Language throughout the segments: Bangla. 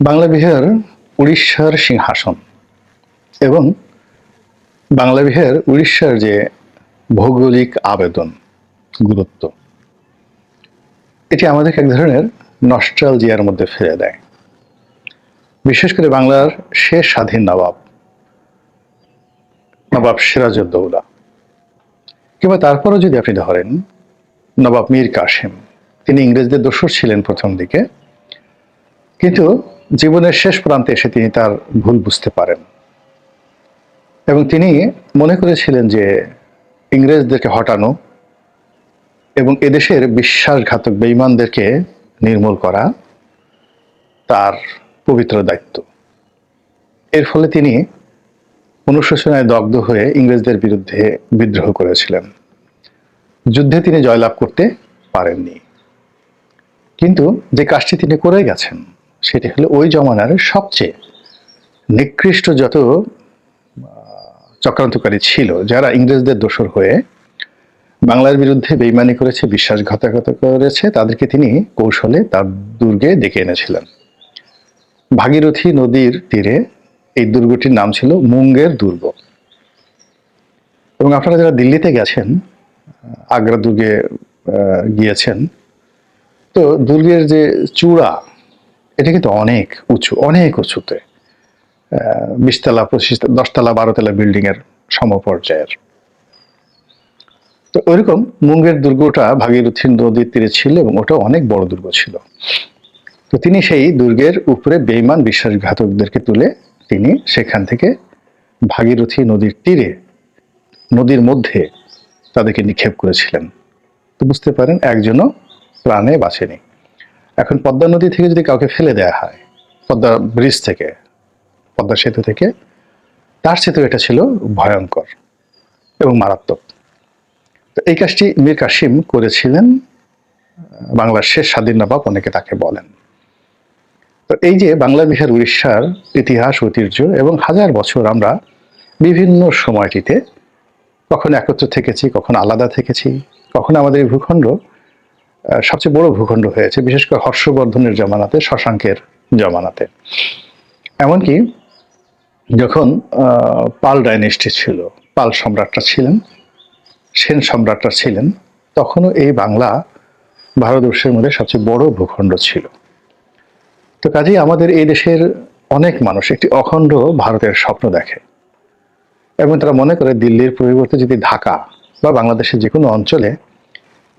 বাংলা বিহার উড়িষ্যার সিংহাসন এবং বাংলা বিহার উড়িষ্যার যে ভৌগোলিক আবেদন, গুরুত্ব, এটি আমাদেরকে এক ধরনের নস্ট্রালজিয়ার মধ্যে ফেলে দেয়। বিশেষ করে বাংলার শেষ স্বাধীন নবাব নবাব সিরাজউদ্দৌলা কিংবা তারপরও যদি আপনি ধরেন, নবাব মীর কাসেম, তিনি ইংরেজদের দোসর ছিলেন প্রথম দিকে কিন্তু জীবনের শেষ প্রান্তে এসে তিনি তার ভুল বুঝতে পারেন। এবং তিনি মনে করেছিলেন যে ইংরেজদেরকে হটানো এবং এদেশের বিশ্বাসঘাতক বেঈমানদেরকে নির্মূল করা তার পবিত্র দায়িত্ব। এর ফলে তিনি অনুশোচনায় দগ্ধ হয়ে ইংরেজদের বিরুদ্ধে বিদ্রোহ করেছিলেন। যুদ্ধে তিনি জয়লাভ করতে পারেননি। কিন্তু যে কাজটি তিনি করে গেছেন সেটি হলো ওই জমানার সবচেয়ে নিকৃষ্ট যত চক্রান্তকারী ছিল, যারা ইংরেজদের দোসর হয়ে বাংলার বিরুদ্ধে বেইমানি করেছে, বিশ্বাসঘাতকতা করেছে, তাদেরকে তিনি কৌশলে তার দুর্গে ডেকে এনেছিলেন। ভাগীরথী নদীর তীরে এই দুর্গটির নাম ছিল মুঙ্গের দুর্গ। এবং আপনারা যারা দিল্লিতে গেছেন, আগ্রা দুর্গে গিয়েছেন, তো দুর্গের যে চূড়া এটা কিন্তু অনেক উঁচু, অনেক উঁচুতে। বিশতলা পঁচিশ দশতলা, বারোতলা বিল্ডিং এর সমপর্যায়ের। তো ওইরকম মুঙ্গের দুর্গটা ভাগীরথী নদীর তীরে ছিল এবং ওটা অনেক বড় দুর্গ ছিল। তো তিনি সেই দুর্গের উপরে বেইমান বিশ্বাসঘাতকদেরকে তুলে তিনি সেখান থেকে ভাগীরথী নদীর তীরে, নদীর মধ্যে তাদেরকে নিক্ষেপ করেছিলেন। তো বুঝতে পারেন, একজনও প্রাণে বাঁচেনি। এখন পদ্মা নদী থেকে যদি কাউকে ফেলে দেয়া হয়, পদ্মা ব্রিজ থেকে, পদ্মা সেতু থেকে, তার সেতু এটা ছিল ভয়ঙ্কর এবং মারাত্মক। তো এই কাজটি মীর কাসিম করেছিলেন বাংলার শেষ স্বাধীন নবাব অনেকে তাকে বলেন। তো এই যে বাংলা বিহার উড়িষ্যার ইতিহাস, ঐতিহ্য এবং হাজার বছর আমরা বিভিন্ন সময়টিতে কখনো একত্র থেকেছি, কখনো আলাদা থেকেছি, কখনো আমাদের ভূখণ্ড সবচেয়ে বড় ভূখণ্ড হয়েছে, বিশেষ করে হর্ষবর্ধনের জমানাতে, শশাঙ্কের জমানাতে। এমনকি যখন পাল ডাইনেস্টি ছিল, পাল সম্রাটরা ছিলেন, সেন সম্রাটরা ছিলেন, তখনও এই বাংলা ভারতবর্ষের মধ্যে সবচেয়ে বড় ভূখণ্ড ছিল। তো কাজেই আমাদের এই দেশের অনেক মানুষ একটি অখণ্ড ভারতের স্বপ্ন দেখে এবং তারা মনে করে দিল্লির পরিবর্তে যদি ঢাকা বা বাংলাদেশের যে কোনো অঞ্চলে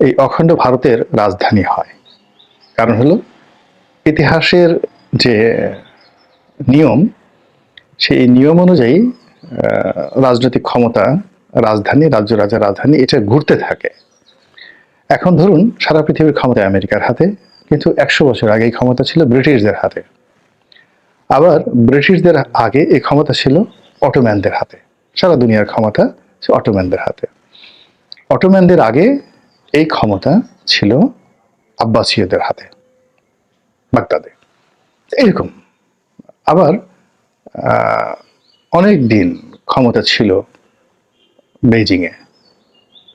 এই অখণ্ড ভারতের রাজধানী হয়। কারণ হলো, ইতিহাসের যে নিয়ম, সেই নিয়ম অনুযায়ী রাজনৈতিক ক্ষমতা, রাজধানী, রাজ্য রাজা রাজধানী, এটা ঘুরতে থাকে। এখন ধরুন, সারা পৃথিবীর ক্ষমতা আমেরিকার হাতে, কিন্তু একশো বছর আগে এই ক্ষমতা ছিল ব্রিটিশদের হাতে। আবার ব্রিটিশদের আগে এই ক্ষমতা ছিল অটোম্যানদের হাতে। সারা দুনিয়ার ক্ষমতা অটোম্যানদের হাতে। অটোম্যানদের আগে এই ক্ষমতা ছিল আব্বাসীয়দের হাতে, বাগদাদে। এরকম। আবার অনেক দিন ক্ষমতা ছিল বেইজিংয়ে।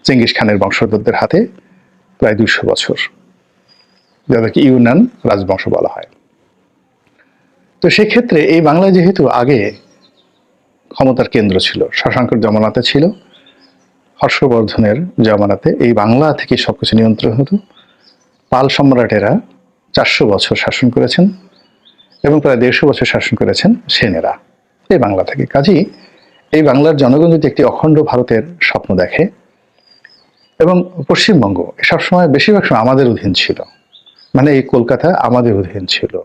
চেঙ্গিস খানের বংশধরদের হাতে প্রায় দুশো বছর, যাদেরকে ইউনান রাজবংশ বলা হয়। তো সেক্ষেত্রে এই বাংলা যেহেতু আগে ক্ষমতার কেন্দ্র ছিল শশাঙ্কর জমানাতে ছিল হর্ষবর্ধনের জমানাতে এই বাংলা থেকে সবকিছু নিয়ন্ত্রণ হতো। পাল সম্রাটেরা চারশো বছর শাসন করেছেন এবং প্রায় দেড়শো বছর শাসন করেছেন সেনেরা। এই বাংলা থেকে। কাজেই এই বাংলার জনগণ যদি একটি অখণ্ড ভারতের স্বপ্ন দেখে এবং পশ্চিমবঙ্গ সবসময় বেশিরভাগ সময় আমাদের অধীন ছিল। মানে এই কলকাতা আমাদের অধীন ছিল।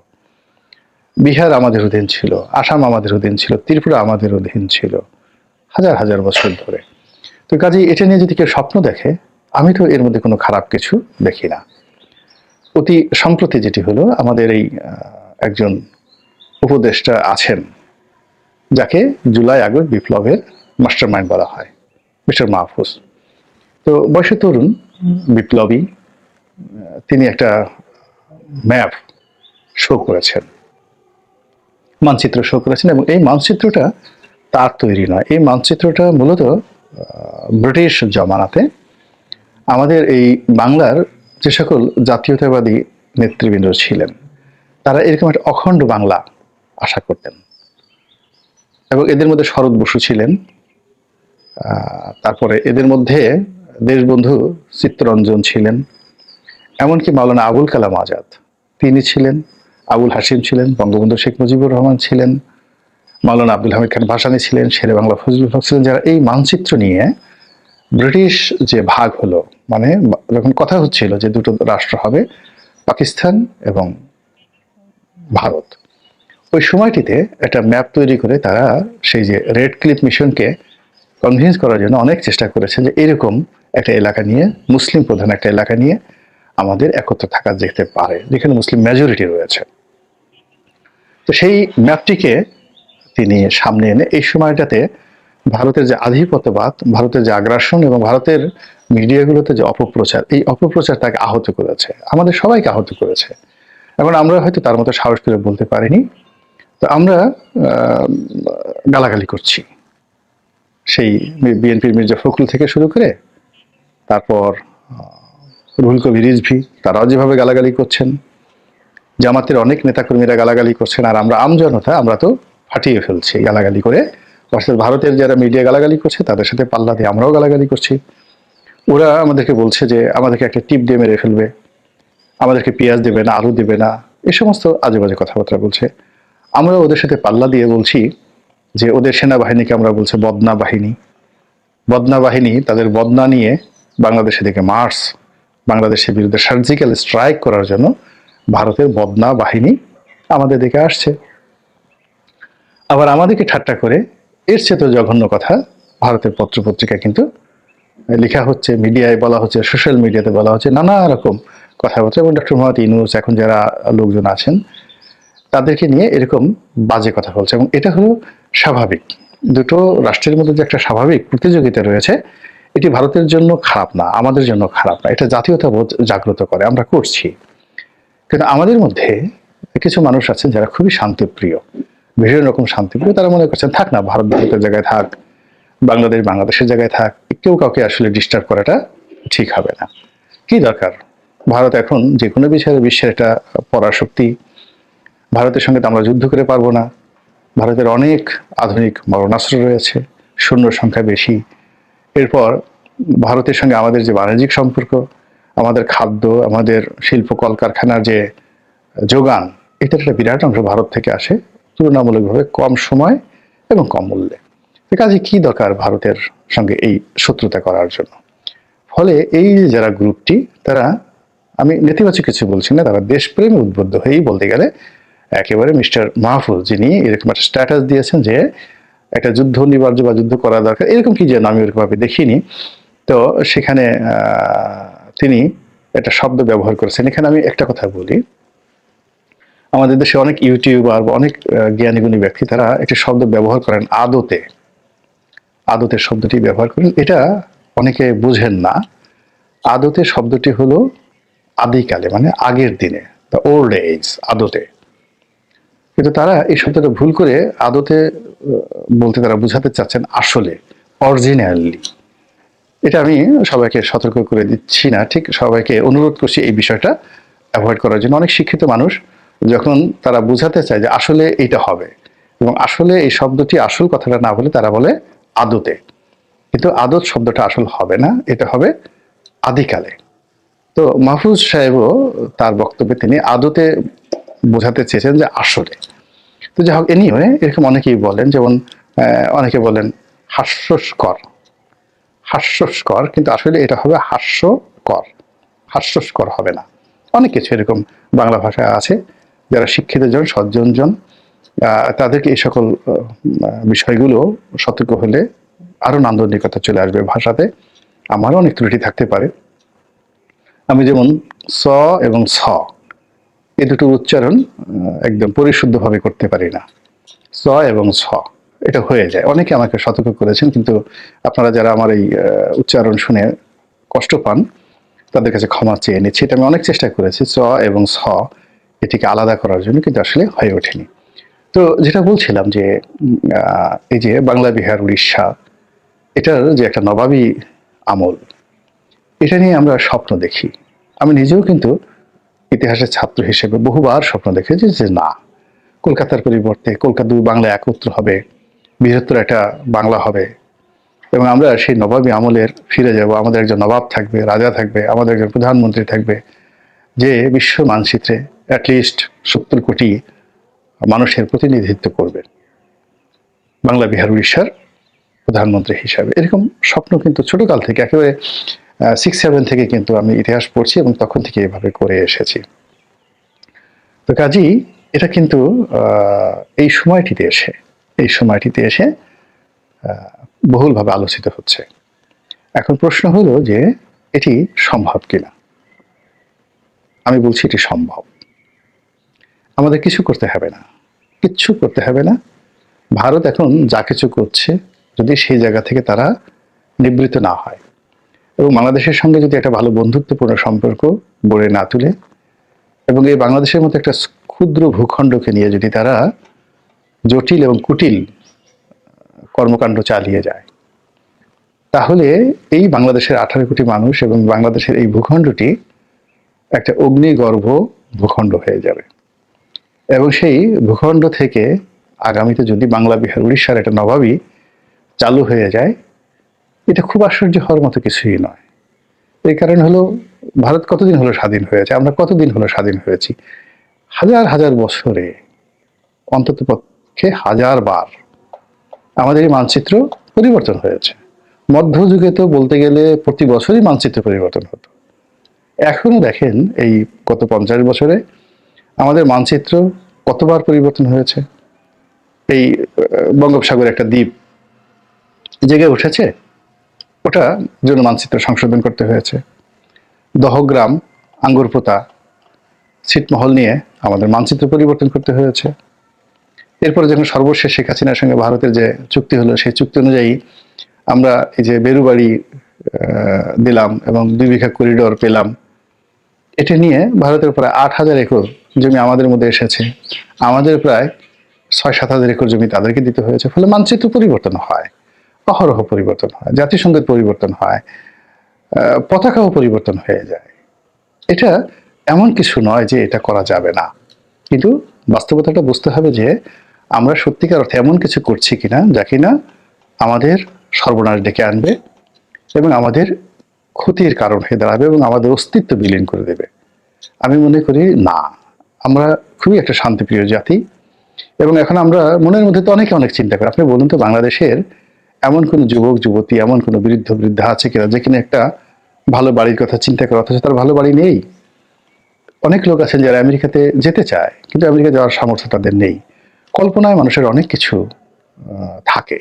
বিহার আমাদের অধীন ছিল। আসাম আমাদের অধীন ছিল। ত্রিপুরা আমাদের অধীন ছিল। হাজার হাজার বছর ধরে। তো কাজেই এটা নিয়ে যদি কেউ স্বপ্ন দেখে, আমি তো এর মধ্যে কোনো খারাপ কিছু দেখি না। অতি সম্প্রতি যেটি হলো, আমাদের এই একজন উপদেষ্টা আছেন, যাকে জুলাই আগস্ট বিপ্লবের মাস্টার মাইন্ড বলা হয়, মিস্টার মাহফুজ। তো বয়সে তরুণ, বিপ্লবী, তিনি একটা ম্যাপ শো করেছেন, মানচিত্র শো করেছেন এবং এই মানচিত্রটা তার তৈরি নয়। এই মানচিত্রটা মূলত ব্রিটিশ জমানাতে আমাদের এই বাংলার যে সকল জাতীয়তাবাদী নেতৃবৃন্দ ছিলেন, তারা এরকম একটা অখণ্ড বাংলা আশা করতেন। এবং এদের মধ্যে শরৎ বসু ছিলেন তারপরে এদের মধ্যে দেশবন্ধু চিত্তরঞ্জন ছিলেন, এমনকি মাওলানা আবুল কালাম আজাদ, তিনি ছিলেন, আবুল হাসিম ছিলেন, বঙ্গবন্ধু শেখ মুজিবুর রহমান ছিলেন মাওলানা আব্দুল হামিদ খান ভাসানী ছিলেন, শেরে বাংলা ফজলুল হক ছিলেন, যারা এই মানচিত্র নিয়ে ব্রিটিশ যে ভাগ হলো মানে যখন কথা হচ্ছিল যে দুটো রাষ্ট্র হবে, পাকিস্তান এবং ভারত, ওই সময়টিতে একটা ম্যাপ তৈরি করে তারা সেই যে রেড ক্লিপ মিশনকে কনভিন্স করার জন্য অনেক চেষ্টা করেছে যে এরকম একটা এলাকা নিয়ে, মুসলিম প্রধান একটা এলাকা নিয়ে আমাদের একত্র থাকা যেতে পারে। যেখানে মুসলিম মেজরিটি রয়েছে। তো সেই ম্যাপটিকে তিনি সামনে এনে এই সময়টাতে ভারতের যে আধিপত্যবাদ, ভারতের যে আগ্রাসন এবং ভারতের মিডিয়াগুলোতে যে অপপ্রচার, এই অপপ্রচার তাকে আহত করেছে। আমাদের সবাইকে আহত করেছে। এখন আমরা হয়তো তার মতো সাহস করে বলতে পারিনি। তো আমরা গালাগালি করছি। সেই বিএনপির মির্জা ফখরুল থেকে শুরু করে তারপর রুহুল কবির রিজভি, তারাও যেভাবে গালাগালি করছেন। জামাতের অনেক নেতাকর্মীরা গালাগালি করছেন। আর আমরা আমজনতা, আমরা তো ফাটিয়ে ফেলছে গালাগালি করে। অর্থাৎ ভারতের যারা মিডিয়া গালাগালি করছে, তাদের সাথে পাল্লা দিয়ে আমরাও গালাগালি করছি। ওরা আমাদেরকে বলছে যে, আমাদেরকে একটা টিপ দিয়ে মেরে ফেলবে। আমাদেরকে পেঁয়াজ দেবে না, আলু দেবে না এ সমস্ত আজে বাজে কথাবার্তা বলছে। আমরা ওদের সাথে পাল্লা দিয়ে বলছি যে, ওদের সেনাবাহিনীকে আমরা বলছি বদনা বাহিনী। বদনা বাহিনী তাদের বদনা নিয়ে বাংলাদেশের দিকে মার্চ, বাংলাদেশের বিরুদ্ধে সার্জিক্যাল স্ট্রাইক করার জন্য ভারতের বদনা বাহিনী আমাদের দিকে আসছে। আবার আমাদেরকে ঠাট্টা করে, এর তো জঘন্য কথা, ভারতের পত্রপত্রিকা কিন্তু লেখা হচ্ছে, মিডিয়ায় বলা হচ্ছে, সোশ্যাল মিডিয়াতে বলা হচ্ছে, নানা রকম কথাবার্তা। এবং ডক্টর মোহাম্মদ ইনুস এখন যারা লোকজন আছেন, তাদেরকে নিয়ে এরকম বাজে কথা বলছে। এবং এটা হলো স্বাভাবিক। দুটো রাষ্ট্রের মধ্যে যে একটা স্বাভাবিক প্রতিযোগিতা রয়েছে, এটি ভারতের জন্য খারাপ না, আমাদের জন্য খারাপ না। এটা জাতীয়তা বোধ জাগ্রত করে, আমরা করছি। কিন্তু আমাদের মধ্যে কিছু মানুষ আছেন যারা খুবই শান্তিপ্রিয়। ভীষণ রকম শান্তিপ্রিয় তারা মনে করছেন, থাক না, ভারত ভারতের জায়গায় থাক, বাংলাদেশ বাংলাদেশের জায়গায় থাক, কেউ কাউকে আসলে ডিস্টার্ব করাটা ঠিক হবে না। কি দরকার? ভারত এখন যে কোনো বিষয়ে বিশ্বের একটা পরাশক্তি। ভারতের সঙ্গে তো আমরা যুদ্ধ করে পারব না। ভারতের অনেক আধুনিক মরণাস্ত্র রয়েছে শূন্য সংখ্যা বেশি। এরপর ভারতের সঙ্গে আমাদের যে বাণিজ্যিক সম্পর্ক, আমাদের খাদ্য, আমাদের শিল্প কলকারখানার যে যোগান, এটার একটা বিরাট অংশ ভারত থেকে আসে। তুলনামূলকভাবে কম সময় এবং কম মূল্যে। কাজে কি দরকার ভারতের সঙ্গে এই শত্রুতা করার জন্য? ফলে এই যারা গ্রুপটি তারা, আমি নেতিবাচক কিছু বলছি না, তারা দেশপ্রেমে উদ্বুদ্ধ হয়েই বলতে গেলে একেবারে মিস্টার মাহফুজ, যিনি এরকম একটা স্ট্যাটাস দিয়েছেন যে একটা যুদ্ধ অনিবার্য বা যুদ্ধ করা দরকার, এরকম কি যেন আমি ওরকমভাবে দেখিনি। তো সেখানে তিনি একটা শব্দ ব্যবহার করেছেন। এখানে আমি একটা কথা বলি। আমাদের দেশে অনেক ইউটিউবার বা অনেক জ্ঞানীগুণী ব্যক্তি, তারা একটি শব্দ ব্যবহার করেন আদতে। আদতে শব্দটি ব্যবহার করেন। এটা অনেকে বুঝেন না। আদতে শব্দটি হলো আদিকালে মানে আগের দিনে ওল্ড এজ আদতে। কিন্তু তারা এই শব্দটা ভুল করে আদতে বলতে তারা বোঝাতে চাচ্ছেন আসলে অরিজিনালি এটা আমি সবাইকে সতর্ক করে দিচ্ছি না। ঠিক সবাইকে অনুরোধ করছি এই বিষয়টা অ্যাভয়েড করার জন্য। অনেক শিক্ষিত মানুষ যখন তারা বোঝাতে চায় যে আসলে এইটা হবে এবং আসলে এই শব্দটি আসল কথাটা না বলে তারা বলে আদতে। কিন্তু আদত শব্দটা আসল হবে না, এটা হবে আদিকালে। তো মাহফুজ সাহেবও তার বক্তব্যে তিনি আদতে বোঝাতে চেয়েছেন যে আসলে। তো যাই হোক এনিওয়ে এরকম অনেকেই বলেন, যেমন অনেকে বলেন হাস্যস্কর। হাস্যস্কর, কিন্তু আসলে এটা হবে হাস্যকর। হাস্যস্কর হবে না। অনেক কিছু এরকম বাংলা ভাষায় আছে। যারা শিক্ষিত জন, সজ্জন জন তাদেরকে এই সকল বিষয়গুলো সতর্ক হলে আরও নান্দনিকতা চলে আসবে ভাষাতে। আমারও অনেক ত্রুটি থাকতে পারে। আমি যেমন স এবং ছ এই দুটো উচ্চারণ একদম পরিশুদ্ধভাবে করতে পারি না। স এবং ছ এটা হয়ে যায়। অনেকে আমাকে সতর্ক করেছেন, কিন্তু আপনারা যারা আমার এই উচ্চারণ শুনে কষ্ট পান, তাদের কাছে ক্ষমা চেয়ে নিচ্ছি। এটা আমি অনেক চেষ্টা করেছি, স এবং ছ এটিকে আলাদা করার জন্য কিন্তু আসলে হয়ে ওঠেনি। তো যেটা বলছিলাম যে এই যে বাংলা, বিহার, উড়িষ্যা, এটার যে একটা নবাবী আমল, এটা নিয়ে আমরা স্বপ্ন দেখি। আমি নিজেও কিন্তু ইতিহাসের ছাত্র হিসেবে বহুবার স্বপ্ন দেখেছি যে না, কলকাতার পরিবর্তে কলকাতা দুই বাংলা একত্র হবে, বৃহত্তর একটা বাংলা হবে। এবং আমরা সেই নবাবী আমলের ফিরে যাব, আমাদের একজন নবাব থাকবে, রাজা থাকবে, আমাদের একজন প্রধানমন্ত্রী থাকবে। যে বিশ্ব মানচিত্রে অ্যাটলিস্ট সত্তর কোটি মানুষের প্রতিনিধিত্ব করবে বাংলা, বিহার, উড়িষ্যার প্রধানমন্ত্রী হিসাবে। এরকম স্বপ্ন কিন্তু ছোটকাল থেকে, একেবারে সিক্স সেভেন থেকে কিন্তু আমি ইতিহাস পড়ছি এবং তখন থেকে এভাবে করে এসেছি। তো কাজী, এটা কিন্তু এই সময়টিতে এসে, এই সময়টিতে এসে বহুলভাবে আলোচিত হচ্ছে। এখন প্রশ্ন হলো যে এটি সম্ভব কিনা? আমি বলছি এটি সম্ভব। আমাদের কিছু করতে হবে না। কিচ্ছু করতে হবে না। ভারত এখন যা কিছু করছে, যদি সেই জায়গা থেকে তারা নিবৃত্ত না হয়। এবং বাংলাদেশের সঙ্গে যদি একটা ভালো বন্ধুত্বপূর্ণ সম্পর্ক গড়ে না তুলে, এবং এই বাংলাদেশের মতো একটা ক্ষুদ্র ভূখণ্ডকে নিয়ে যদি তারা জটিল এবং কুটিল কর্মকাণ্ড চালিয়ে যায়, তাহলে এই বাংলাদেশের আঠারো কোটি মানুষ এবং বাংলাদেশের এই ভূখণ্ডটি একটা অগ্নিগর্ভ ভূখণ্ড হয়ে যাবে। এবং সেই ভূখণ্ড থেকে আগামীতে যদি বাংলা বিহার, উড়িষ্যার একটা নবাবী চালু হয়ে যায়, এটা খুব আশ্চর্য হওয়ার মতো কিছুই নয়। এই কারণ হলো, ভারত কতদিন হলো স্বাধীন হয়েছে? আমরা কতদিন হলো স্বাধীন হয়েছি? হাজার হাজার বছরে অন্তত পক্ষে হাজার বার আমাদের এই মানচিত্র পরিবর্তন হয়েছে। মধ্যযুগে তো বলতে গেলে প্রতি বছরই মানচিত্র পরিবর্তন হতো। এখনও দেখেন এই গত পঞ্চাশ বছরে আমাদের মানচিত্র কতবার পরিবর্তন হয়েছে? এই বঙ্গোপসাগর একটা দ্বীপ জেগে উঠেছে, ওটা জন্য মানচিত্র সংশোধন করতে হয়েছে। দহগ্রাম, আঙ্গুরপোতা, ছিটমহল নিয়ে আমাদের মানচিত্র পরিবর্তন করতে হয়েছে। এরপরে যখন সর্বশেষ শেখ হাসিনার সঙ্গে ভারতের যে চুক্তি হলো, সেই চুক্তি অনুযায়ী আমরা এই যে বেরুবাড়ি দিলাম এবং দুই বিঘা করিডোর পেলাম। এটা নিয়ে ভারতের প্রায় আট হাজার একর জমি আমাদের মধ্যে এসেছে। আমাদের প্রায় ছয় সাত হাজার একর জমি তাদেরকে দিতে হয়েছে। ফলে মানচিত্র পরিবর্তন হয়, অহরহ পরিবর্তন হয়, জাতিসংঘের পরিবর্তন হয় পতাকাও পরিবর্তন হয়ে যায়। এটা এমন কিছু নয় যে এটা করা যাবে না। কিন্তু বাস্তবতাটা বুঝতে হবে যে আমরা সত্যিকার অর্থে এমন কিছু করছি কিনা, যা কিনা আমাদের সর্বনাশ ডেকে আনবে এবং আমাদের ক্ষতির কারণ হয়ে দাঁড়াবে এবং আমাদের অস্তিত্ব বিলীন করে দেবে। আমি মনে করি না। আমরা খুবই একটা শান্তিপ্রিয় জাতি এবং এখন আমরা মনের মধ্যে তো অনেকে অনেক চিন্তা করি। আপনি বলুন তো, বাংলাদেশের এমন কোনো যুবক, যুবতী, এমন কোনো বৃদ্ধ, বৃদ্ধা আছে কিনা যে কিনা একটা ভালো বাড়ির কথা চিন্তা করে, অথচ তার ভালো বাড়ি নেই? অনেক লোক আছেন যারা আমেরিকাতে যেতে চায়, কিন্তু আমেরিকা যাওয়ার সামর্থ্য তাদের নেই। কল্পনায় মানুষের অনেক কিছু থাকে।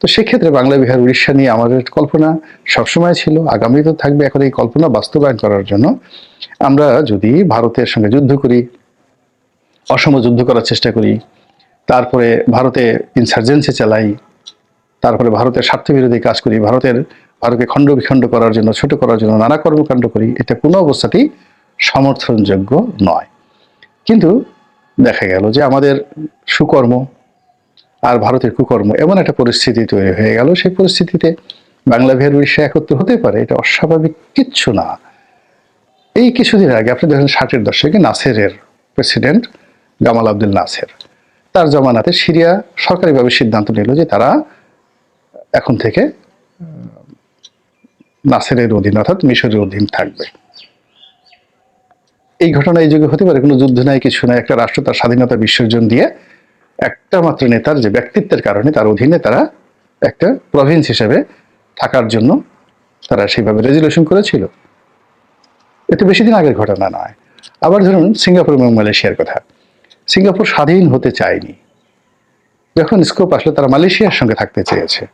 তো সেক্ষেত্রে বাংলা, বিহার, উড়িষ্যা নিয়ে আমাদের কল্পনা সবসময় ছিল আগামীতেও থাকবে এখন এই কল্পনা বাস্তবায়ন করার জন্য। আমরা যদি ভারতের সঙ্গে যুদ্ধ করি, অসম যুদ্ধ করার চেষ্টা করি, তারপরে ভারতে ইনসার্জেন্সি চালাই, তারপরে ভারতের স্বার্থ বিরোধী কাজ করি, ভারতের, ভারতকে খণ্ড বিখণ্ড করার জন্য, ছোট করার জন্য, নানা কর্মকাণ্ড করি, এটা কোনো অবস্থাতেই সমর্থনযোগ্য নয়। কিন্তু দেখা গেল যে আমাদের সুকর্ম আর ভারতের কুকর্ম এমন একটা পরিস্থিতি তৈরি হয়ে গেল। সেই পরিস্থিতিতে বাংলা বিহার উড়িষ্যা একত্র হতে পারে, এটা অস্বাভাবিক কিচ্ছু না। এই কিছুদিন আগে আপনি দেখেন ষাটের দশকে নাসেরের প্রেসিডেন্ট জামাল আব্দুল নাসের। তার জমানাতে সিরিয়া সরকারিভাবে সিদ্ধান্ত নিল যে তারা এখন থেকে নাসেরের অধীন, অর্থাৎ মিশরের অধীন থাকবে। এই ঘটনা এই যুগে হতে পারে, কোনো যুদ্ধ নাই, কিছু নাই, একটা রাষ্ট্র তার স্বাধীনতা বিসর্জন দিয়ে একটা মাত্র নেতার যে ব্যক্তিত্বের কারণে তার অধীনে তারা একটা প্রভিন্স হিসেবে থাকার জন্য তারা সেইভাবে রেজুলেশন করেছিল। এতে বেশি দিন আগের ঘটনা নয়। আবার ধরুন সিঙ্গাপুর এবং মালয়েশিয়ার কথা। সিঙ্গাপুর স্বাধীন হতে চায়নি। যখন স্কোপ আসলো তারা মালয়েশিয়ার সঙ্গে থাকতে চেয়েছে।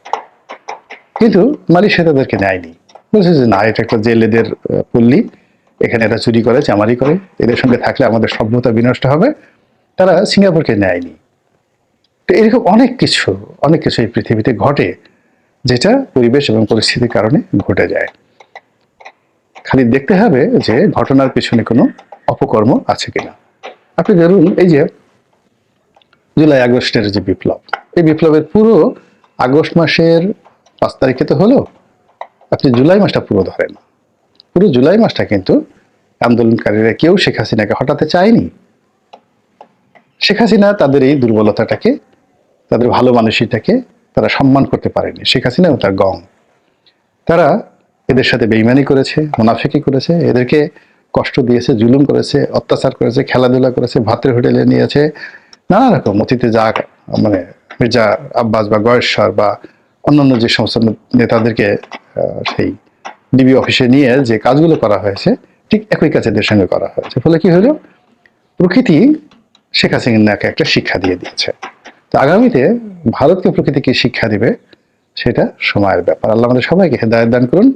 কিন্তু মালয়েশিয়া তাদেরকে নেয়নি। বলছে যে, না, এটা একটা জেলেদের পল্লী। এখানে এরা চুরি করে, চামারি করে। এদের সঙ্গে থাকলে আমাদের সভ্যতা বিনষ্ট হবে। তারা সিঙ্গাপুরকে নেয়নি। তো এরকম অনেক কিছু অনেক কিছু এই পৃথিবীতে ঘটে, যেটা পরিবেশ এবং পরিস্থিতির কারণে ঘটে যায়। খালি দেখতে হবে যে ঘটনার পিছনে কোনো অপকর্ম আছে কিনা। আপনি ধরুন, এই যে জুলাই আগস্টের যে বিপ্লব, এই বিপ্লবের পুরো আগস্ট মাসের পাঁচ তারিখে তো হলো, আপনি জুলাই মাসটা পুরো ধরেন। পুরো জুলাই মাসটা কিন্তু আন্দোলনকারীরা কেউ শেখ হাসিনাকে হটাতে চায়নি। শেখ হাসিনা তাদের এই দুর্বলতাটাকে তাদের ভালো মানুষটাকে তারা সম্মান করতে পারেনি। শেখ হাসিনা তার গং। তারা এদের সাথে বেইমানি করেছে, মুনাফিকি করেছে, এদেরকে কষ্ট দিয়েছে, জুলুম করেছে, অত্যাচার করেছে, খেলাধুলা করেছে, ভাতের হোটেলে নিয়েছে, নানা রকম অতীতে যা মানে মির্জা আব্বাস বা গয়েশ্বর বা অন্যান্য যে সমস্ত নেতাদেরকে সেই ডিবি অফিসে নিয়ে যে কাজগুলো করা হয়েছে, ঠিক একই কাজ এদের সঙ্গে করা হয়েছে। ফলে কি হলো? প্রকৃতি শেখ হাসিনাকে একটা শিক্ষা দিয়ে দিয়েছে। তো আগামীতে ভারতকে প্রকৃতি কি শিক্ষা দিবে, সেটা সময়ের ব্যাপার। আল্লাহ আমাদের সবাইকে হেদায়ত দান করুন।